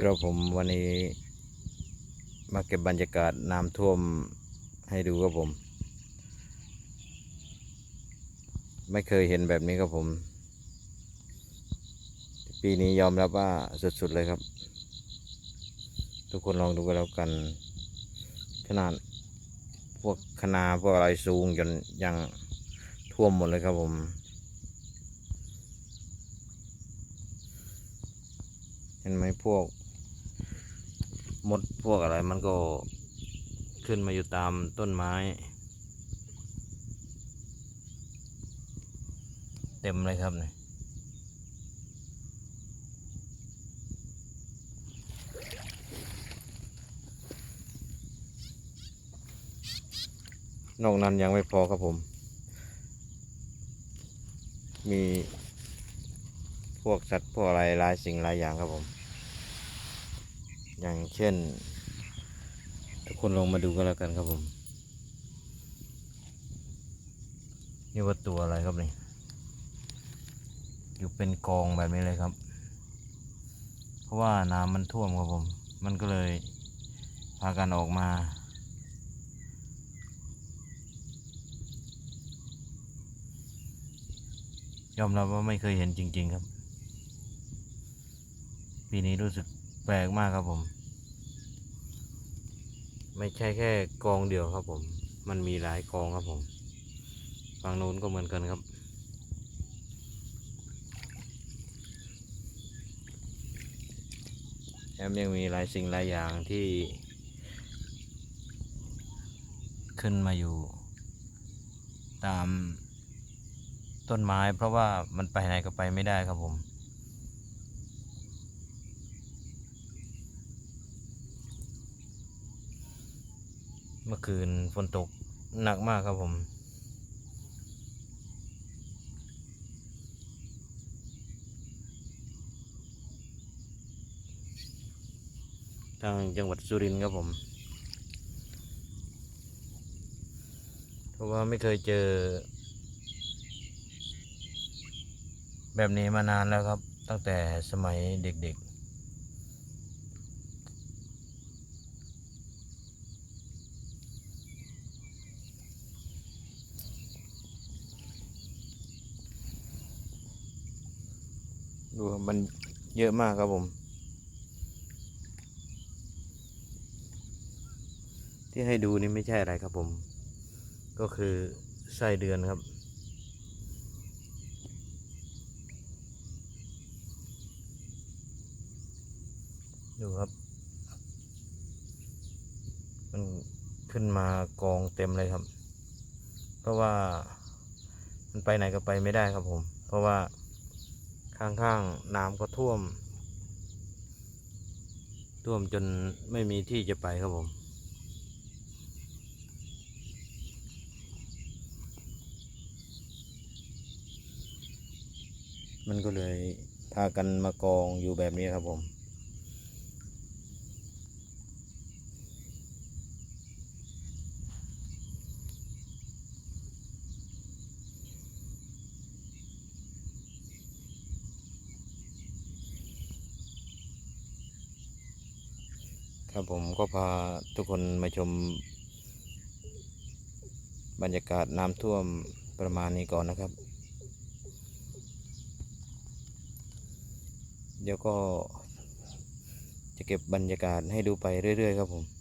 ครับผมวันนี้มาเก็บบรรยากาศน้ำท่วมให้ดูครับผม ไม่เคยเห็นแบบนี้ครับผม ปีนี้ยอมรับว่าสุดๆเลยครับ ทุกคนลองดูกันแล้วกัน ขนาดพวกคนาพวกอะไรสูงจนยังท่วมหมดเลยครับผมเห็นไหมพวก มดพวกอะไรมันก็ขึ้นมาอยู่ตามต้นไม้ เต็มเลยครับเนี่ยนอกนั้นยังไม่พอครับผม มีพวกสัตว์พวกอะไรหลายสิ่งหลายอย่างครับผม อย่างเช่น ทุกคนลองมาดูกันแล้วกันครับผม นี่ว่าตัวอะไรครับนี่อยู่เป็นกองแบบนี้เลยครับ เพราะว่าน้ำมันท่วมครับผม มันก็เลยพากันออกมา ยอมรับว่าไม่เคยเห็นจริง ๆ ครับ ปีนี้รู้สึก ปลกมากครับผม ไม่ใช่แค่กองเดียวครับผม มันมีหลายกองครับผมฝั่งนู้นก็เหมือนกันครับแถมยังมีหลายสิ่งหลายอย่างที่ ขึ้นมาอยู่ ตามต้นไม้เพราะว่ามันไปไหนก็ไปไม่ได้ครับผม เมื่อคืนฝนตกหนักมากครับผม ทางจังหวัดสุรินทร์ครับผม เพราะว่าไม่เคยเจอ แบบนี้มานานแล้วครับ ตั้งแต่สมัยเด็กๆ ดูครับมันเยอะมากครับผม ที่ให้ดูนี่ไม่ใช่อะไรครับผม ก็คือไส้เดือนครับ ดูครับ มันขึ้นมากองเต็มเลยครับ เพราะว่ามันไปไหนก็ไปไม่ได้ครับผม เพราะว่า ข้างๆน้ำก็ท่วม ท่วมจนไม่มีที่จะไปครับผมมันก็เลยพากันมากองอยู่แบบนี้ครับผม ครับผมก็พาทุกคนมาชม บรรยากาศน้ำท่วมประมาณนี้ก่อนนะครับ เดี๋ยวก็จะเก็บบรรยากาศให้ดูไปเรื่อย ๆ ครับผม